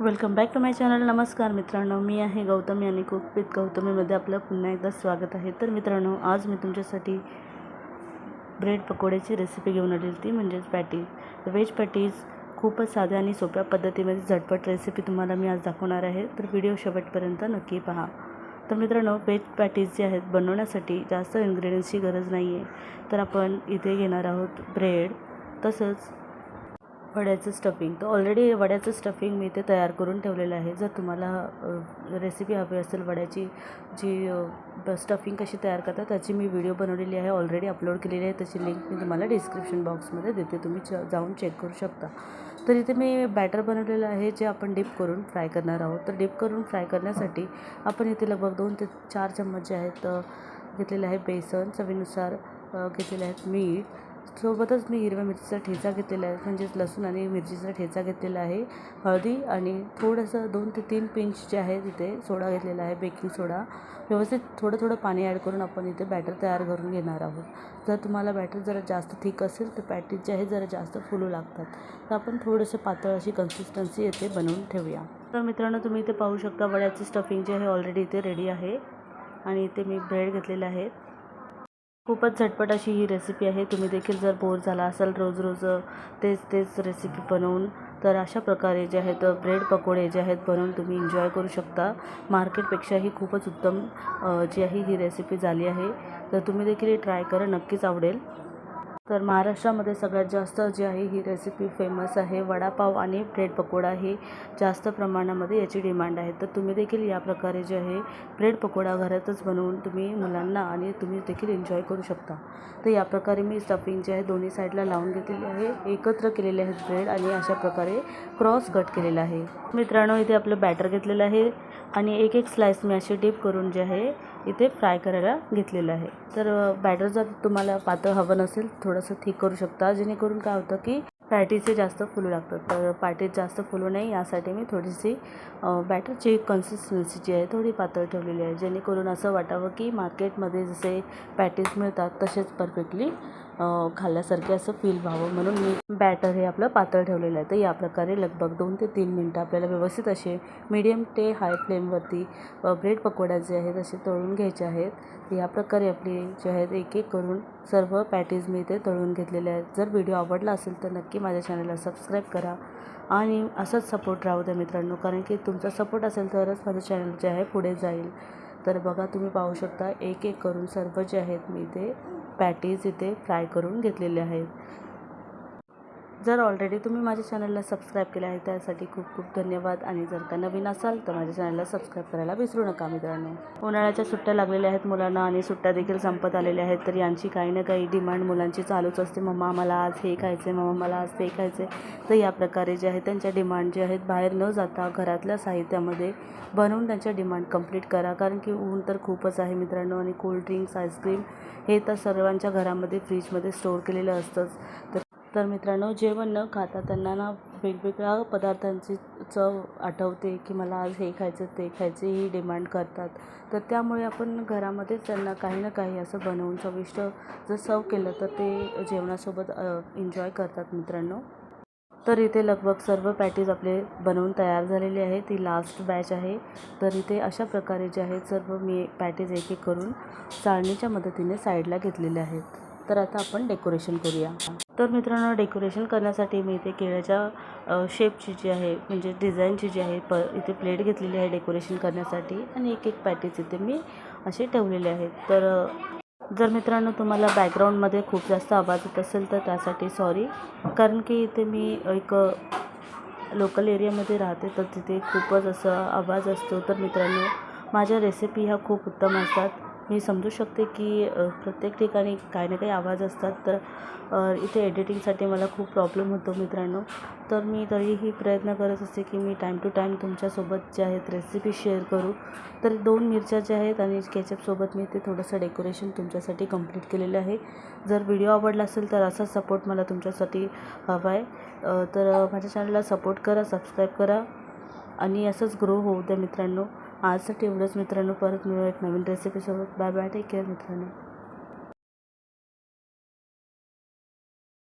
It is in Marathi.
Welcome back to my channel. नमस्कार मित्रांनो मी आहे गौतमी आणि कुक विथ गौतमीमध्ये आपलं पुन्हा एकदा स्वागत आहे. तर मित्रांनो आज मी तुमच्यासाठी ब्रेड पकोड्याची रेसिपी घेऊन आलेली ती म्हणजेच पॅटीज व्हेज पॅटीज खूपच साध्या आणि सोप्या पद्धतीमध्ये झटपट रेसिपी तुम्हाला मी आज दाखवणार आहे. तर व्हिडिओ शेवटपर्यंत नक्की पहा. तर मित्रांनो व्हेज पॅटीज जे आहेत बनवण्यासाठी जास्त इन्ग्रेडियंट्सची गरज नाही आहे तर आपण इथे घेणार आहोत ब्रेड तसंच वड्याचं स्टफिंग तर ऑलरेडी वड्याचं स्टफिंग मी इथे तयार करून ठेवलेलं आहे. जर तुम्हाला रेसिपी हवी असेल वड्याची जी स्टफिंग कशी तयार करतात त्याची मी व्हिडिओ बनवलेली आहे ऑलरेडी अपलोड केलेली आहे. त्याची लिंक मी तुम्हाला डिस्क्रिप्शन बॉक्समध्ये देते. तुम्ही च जाऊन चेक करू शकता. तर इथे मी बॅटर बनवलेलं आहे जे आपण डिप करून फ्राय करणार आहोत. तर डिप करून फ्राय करण्यासाठी आपण इथे लगभग दोन ते चार चम्मच जे आहेत घेतलेले आहे बेसन. चवीनुसार घेतलेले आहेत मीठ. सोबतच मी हिरव्या मिरचीचा ठेचा घेतलेला आहे म्हणजेच लसूण आणि मिरचीचा ठेचा घेतलेला आहे हळदी आणि थोडंसं दोन ते तीन पिंच जे आहे तिथे सोडा घेतलेला आहे बेकिंग सोडा. व्यवस्थित थोडं थोडं पाणी ॲड करून आपण इथे बॅटर तयार करून घेणार आहोत. जर तुम्हाला बॅटर जरा जास्त थिक असेल तर पॅटीज जे आहे जरा जास्त फुलू लागतात. तर आपण थोडंसं पातळ अशी कन्सिस्टन्सी येथे बनवून ठेवूया. तर मित्रांनो तुम्ही इथे पाहू शकता वड्याची स्टफिंग जे आहे ऑलरेडी इथे रेडी आहे. आणि इथे मी ब्रेड घेतलेले आहेत खूपच झटपट अशी ही रेसिपी आहे. तुम्ही देखील जर बोर झाला असाल रोज रोज तेच तेच रेसिपी बनवून तर अशा प्रकारे जे आहेत ब्रेड पकोडे जे आहेत बनवून तुम्ही एन्जॉय करू शकता. मार्केटपेक्षाही खूपच उत्तम जी आहे ही रेसिपी झाली आहे. तर तुम्ही देखील ट्राय करा. नक्कीच आवडेल. तर महाराष्ट्रामध्ये सगळ्यात जास्त जी आहे ही रेसिपी फेमस आहे. वडापाव आणि ब्रेड पकोडा ही जास्त प्रमाणामध्ये याची डिमांड आहे. तर तुम्ही देखील या प्रकारे जे आहे ब्रेड पकोडा घरातच बनवून तुम्ही मुलांना आणि तुम्ही देखील एन्जॉय करू शकता. तर या प्रकारे मी स्टफिंग जे आहे दोन्ही साईडला लावून घेतलेली आहे. एकत्र केलेले आहेत ब्रेड आणि अशा प्रकारे क्रॉस कट केलेला आहे. मित्रांनो इथे आपलं बॅटर घेतलेलं आहे आणि एक एक स्लाइस मी असे डिप करून जे आहे इथे फ्राय करायला घेतलेलं आहे. तर बॅटर जर तुम्हाला पातळ हवं नसेल थोडंसं थिक करू शकता. जेणेकरून काय होतं की पॅटीचे जास्त फुलू लागतात. तर पॅटीत जास्त फुलू नये. यासाठी मी थोडीशी बॅटरची कन्सिस्टन्सी जी आहे थोडी पातळ ठेवलेली आहे. जेणेकरून असं वाटावं की मार्केटमध्ये जसे पॅटीज मिळतात तसेच परफेक्टली खाल्ल्यासारखे असं फील व्हावं. म्हणून मी बॅटर हे आपलं पातळ ठेवलेलं आहे. तर या प्रकारे लगभग दोन ते तीन मिनटं आपल्याला व्यवस्थित असे मीडियम ते हाय फ्लेमवरती ब्रेड पकोडा जे आहेत असे तळून घ्यायचे आहेत. या प्रकारे आपली जे आहेत एक एक करून सर्व पॅटीज मी इथे तळून घेतलेले आहेत. जर व्हिडिओ आवडला असेल तर नक्की माझ्या चॅनलला सबस्क्राईब करा. आणि असंच सपोर्ट राहू द्या मित्रांनो. कारण की तुमचा सपोर्ट असेल तरच माझं चॅनल जे आहे पुढे जाईल. तर बघा तुम्ही पाहू शकता एक एक करून सर्व जे आहेत मी ते पॅटीज इथे फ्राय करून घेतलेले आहेत. जर ऑलरेडी तुम्ही माझ्या चॅनलला सबस्क्राईब केलं आहे त्यासाठी खूप खूप धन्यवाद. आणि जर का नवीन असाल तर माझ्या चॅनलला सबस्क्राईब करायला विसरू नका मित्रांनो. उन्हाळ्याच्या सुट्ट्या लागलेल्या आहेत मुलांना आणि सुट्ट्या देखील संपत आलेल्या आहेत तर यांची काही ना काही डिमांड मुलांची चालूच असते. मम्मा मला आज हे खायचं आहे मम्मा मला आज ते खायचं आहे तर या प्रकारे जे आहे त्यांच्या डिमांड जे आहेत बाहेर न जाता घरातल्या साहित्यामध्ये बनवून त्यांच्या डिमांड कंप्लीट करा. कारण की ऊन तर खूपच आहे मित्रांनो आणि कोल्ड्रिंक्स आईस्क्रीम हे तर सर्वांच्या घरामध्ये फ्रीजमध्ये स्टोअर केलेलं असतंच. तर तर मित्रांनो जेवण न खाता त्यांना ना वेगवेगळ्या पदार्थांची चव आठवते की मला आज हे खायचं ते खायचं ही डिमांड करतात. तर त्यामुळे आपण घरामध्येच त्यांना काही ना काही असं बनवून चविष्ट जर सर्व केलं तर ते जेवणासोबत एन्जॉय करतात मित्रांनो. तर इथे लगभग सर्व पॅटीज आपले बनवून तयार झालेले आहे ती लास्ट बॅच आहे. तर इथे अशा प्रकारे जे आहेत सर्व मी पॅटीज एक एक करून चाळणीच्या मदतीने साईडला घेतलेले आहेत. तर आता आपण डेकोरेशन करूया. तर मित्रांनो डेकोरेशन करण्यासाठी मी इथे केळ्याच्या शेपची जी आहे म्हणजे डिझाईनची जी आहे प इथे प्लेट घेतलेली आहे डेकोरेशन करण्यासाठी आणि एक एक पॅटीज इथे मी असे ठेवलेले आहेत. तर जर मित्रांनो तुम्हाला बॅकग्राऊंडमध्ये खूप जास्त आवाज येत असेल तर त्यासाठी सॉरी कारण की इथे मी एक लोकल एरियामध्ये राहते तर तिथे खूपच असं आवाज असतो. तर मित्रांनो माझ्या रेसिपी ह्या खूप उत्तम असतात. मी समजू शकते की प्रत्येक ठिकाणी काही ना काही आवाज असतात. तर इथे एडिटिंगसाठी मला खूप प्रॉब्लेम होतो मित्रांनो. तर मी तरीही प्रयत्न करत असते की मी टाईम टू टाईम तुमच्यासोबत जे आहेत रेसिपी शेअर करू. तर दोन मिरच्या ज्या आहेत आणि केचपसोबत मी ते थोडंसं डेकोरेशन तुमच्यासाठी कंप्लीट केलेलं आहे. जर व्हिडिओ आवडला असेल तर असा सपोर्ट मला तुमच्यासाठी हवा आहे. तर माझ्या चॅनलला सपोर्ट करा सबस्क्राईब करा आणि असंच ग्रो होऊ द्या मित्रांनो. आजसाठी एवढंच मित्रांनो. परत मिळू एक नवीन रेसिपीसोबत बाय बाय टेक केअर मित्रांनो.